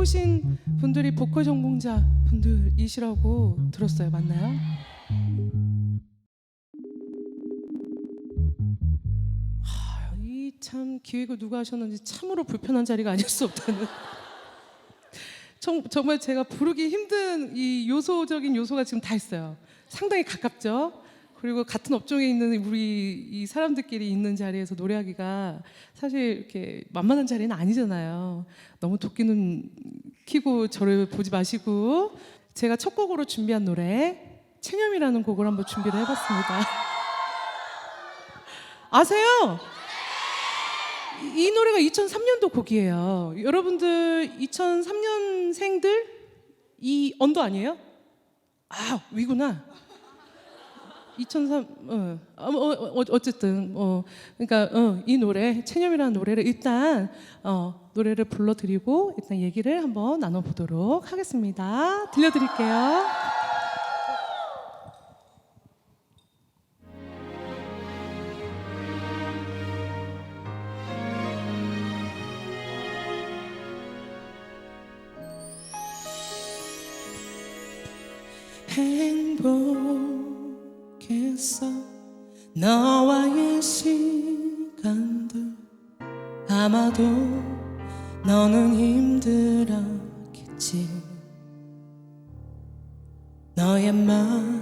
오신 분들이 보컬 전공자 분들이시라고 들었어요. 맞나요? 이참 기획을 누가 하셨는지 참으로 불편한 자리가 아닐 수 없다는. 정, 정말 제가 부르기 힘든 이 요소적인 요소가 지금 다 있어요. 상당히 가깝죠. 그리고 같은 업종에 있는 우리 이 사람들끼리 있는 자리에서 노래하기가 사실 이렇게 만만한 자리는 아니잖아요. 너무 도끼는 키고 저를 보지 마시고 제가 첫 곡으로 준비한 노래 체념이라는 곡을 한번 준비를 해봤습니다. 아세요? 이, 이 노래가 2003년도 곡이에요. 여러분들 2003년생들 이 언더 아니에요? 아 위구나. 2003 어, 어, 어, 어쨌든 어 그러니까 어, 이 노래 체념이라는 노래를 일단 어, 노래를 불러드리고 일단 얘기를 한번 나눠보도록 하겠습니다. 들려드릴게요. 아마도 너는 힘들었겠지. 너의 마음을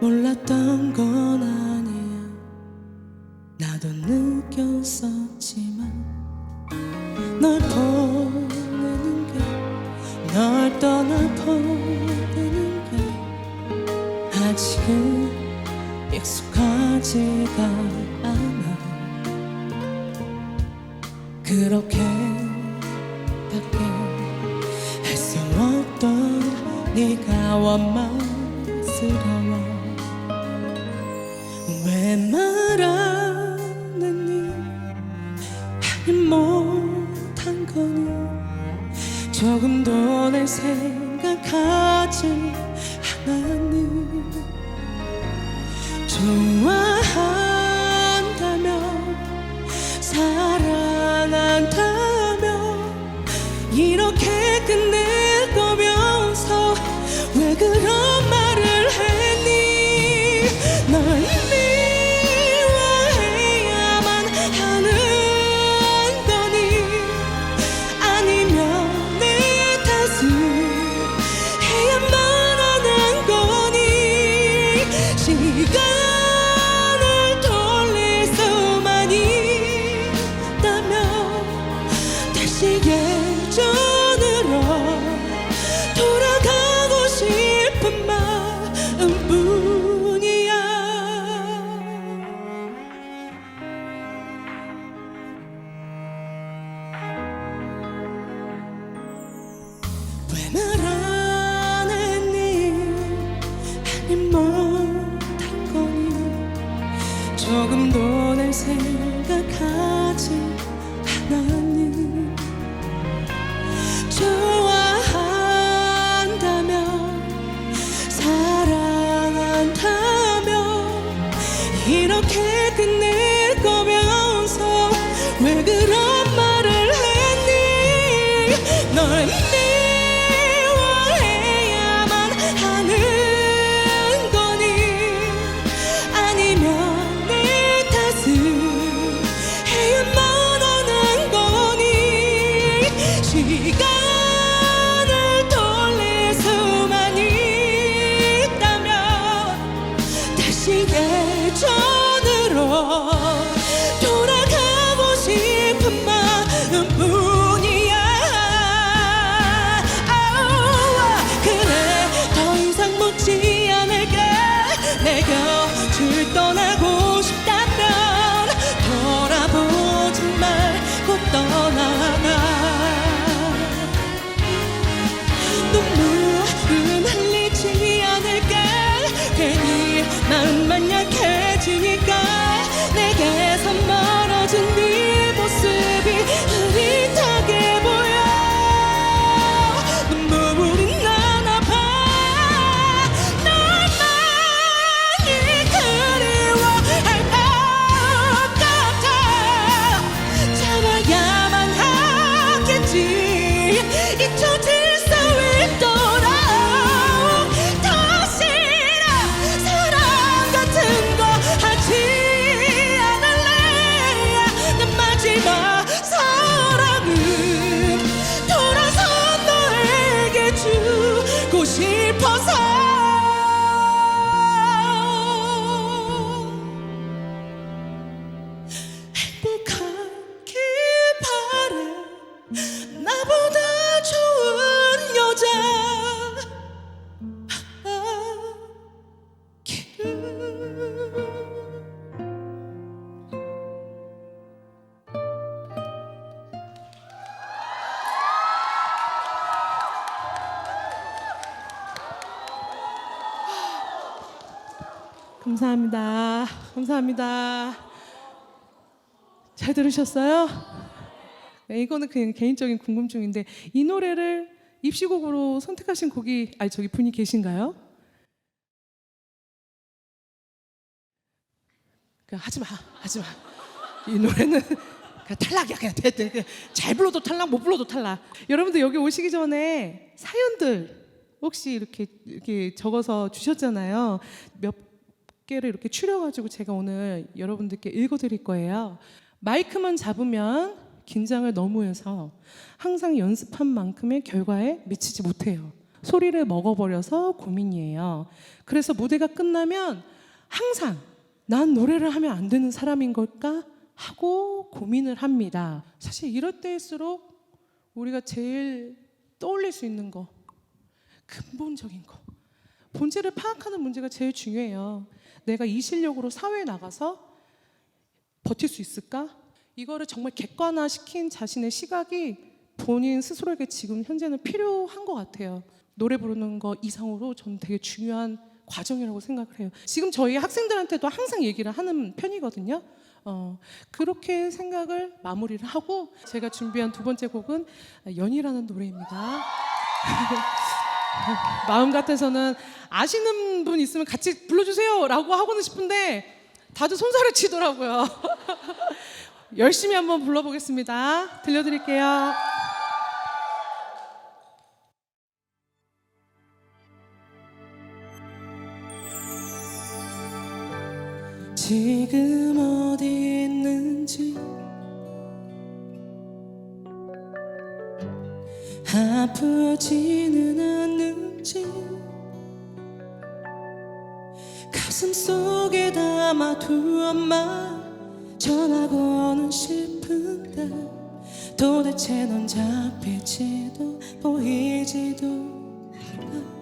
몰랐던 건 아니야. 나도 느꼈었지만 널 보내는 게 널 떠나 보내는 게 아직은 익숙하지가 않아 그렇게밖에 할 수 없던 네가 원망스러워. 왜 말 안 했니 하긴 못한 거니? 조금도 날 생각하지 않았니? 좋아한다면 사 이 안 했니 아니 못한 거니. 조금도 날 생각하지 않았니. 좋아한다면 사랑한다면 이렇게 싶어서 감사합니다. 감사합니다. 잘 들으셨어요? 네, 이거는 그냥 개인적인 궁금증인데 이 노래를 입시곡으로 선택하신 곡이 아니 저기 분이 계신가요? 그 하지 마, 하지 마. 이 노래는 그냥 탈락이야, 그냥 돼, 돼. 그냥 잘 불러도 탈락, 못 불러도 탈락. 여러분들 여기 오시기 전에 사연들 혹시 이렇게 이렇게 적어서 주셨잖아요. 몇 개를 이렇게 추려가지고 제가 오늘 여러분들께 읽어드릴 거예요. 마이크만 잡으면 긴장을 너무 해서 항상 연습한 만큼의 결과에 미치지 못해요. 소리를 먹어버려서 고민이에요. 그래서 무대가 끝나면 항상 난 노래를 하면 안 되는 사람인 걸까 하고 고민을 합니다. 사실 이럴 때일수록 우리가 제일 떠올릴 수 있는 거 근본적인 거 본질을 파악하는 문제가 제일 중요해요. 내가 이 실력으로 사회에 나가서 버틸 수 있을까? 이거를 정말 객관화시킨 자신의 시각이 본인 스스로에게 지금 현재는 필요한 것 같아요. 노래 부르는 거 이상으로 저는 되게 중요한 과정이라고 생각을 해요. 지금 저희 학생들한테도 항상 얘기를 하는 편이거든요. 어, 그렇게 생각을 마무리를 하고 제가 준비한 두 번째 곡은 연이라는 노래입니다. 마음 같아서는 아시는 분 있으면 같이 불러주세요라고 하고는 싶은데 다들 손살을 치더라고요. 열심히 한번 불러보겠습니다. 들려드릴게요. 지금 어디 있는지 아프지는 않는 지. 가슴 속에 담아두었 말 전하고는 싶은데 도대체 넌 잡힐지도 보이지도 않아.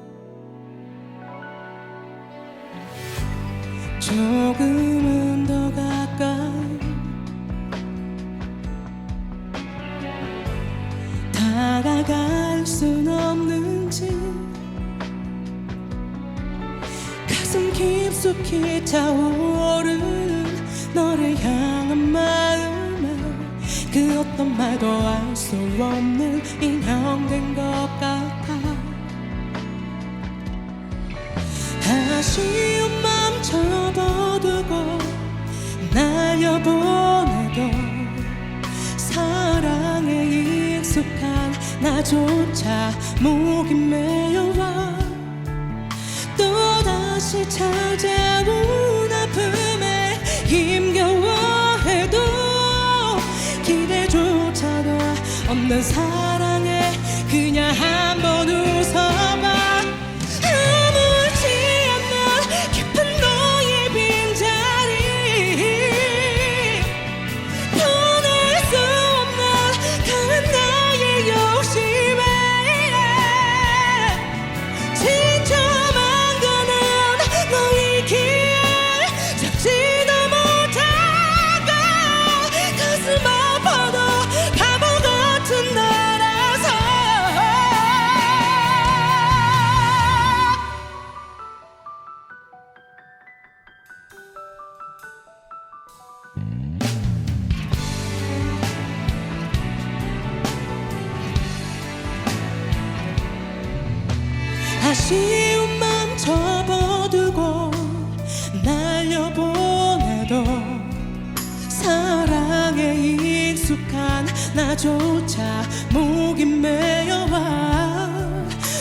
조금 가슴 깊숙이 타오르는 너를 향한 마음에 그 어떤 말도 알 수 없는 인형된 것 같아. 아쉬운 맘 접어두고 날려보내도 사랑에 익숙한 나조차 목이 메여와 또다 시 찾아온 아픔에 힘겨워해도 기대조차도 없는 사랑에 그냥 아쉬움만 접어두고 날려보내도 사랑에 익숙한 나조차 목이 메여와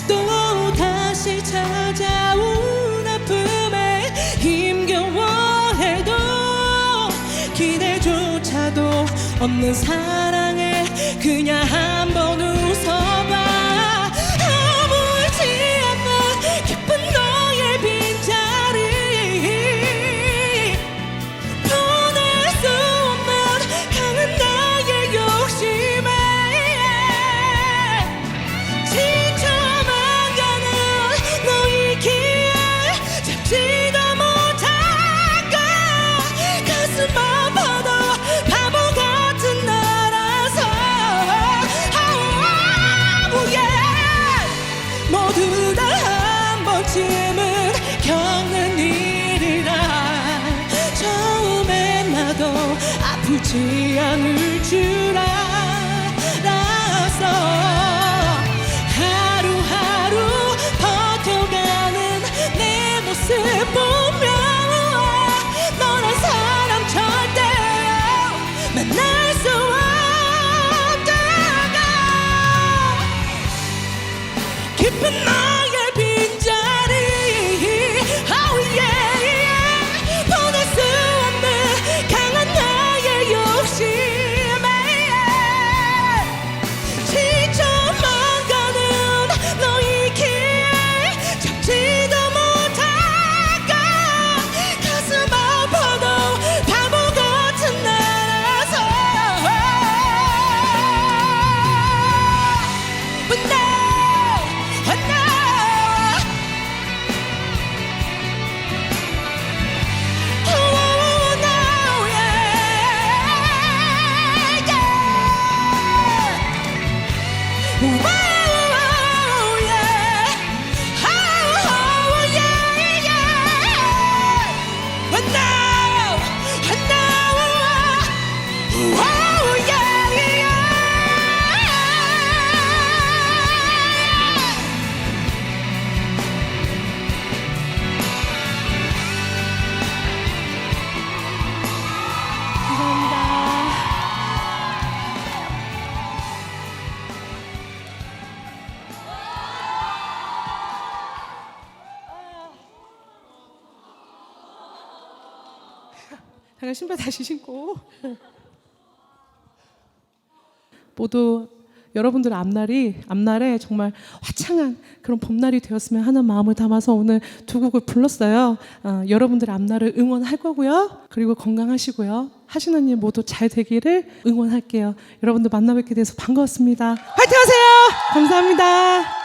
또 다시 찾아온 아픔에 힘겨워해도 기대조차도 없는 사랑에 그냥 한번 울 나도 아프지 않을 줄 알았어 잠깐 신발 다시 신고. 모두 여러분들 앞날이 앞날에 정말 화창한 그런 봄날이 되었으면 하는 마음을 담아서 오늘 두 곡을 불렀어요. 어, 여러분들 앞날을 응원할 거고요. 그리고 건강하시고요. 하시는 일 모두 잘 되기를 응원할게요. 여러분들 만나 뵙게 돼서 반가웠습니다. 화이팅하세요. 감사합니다.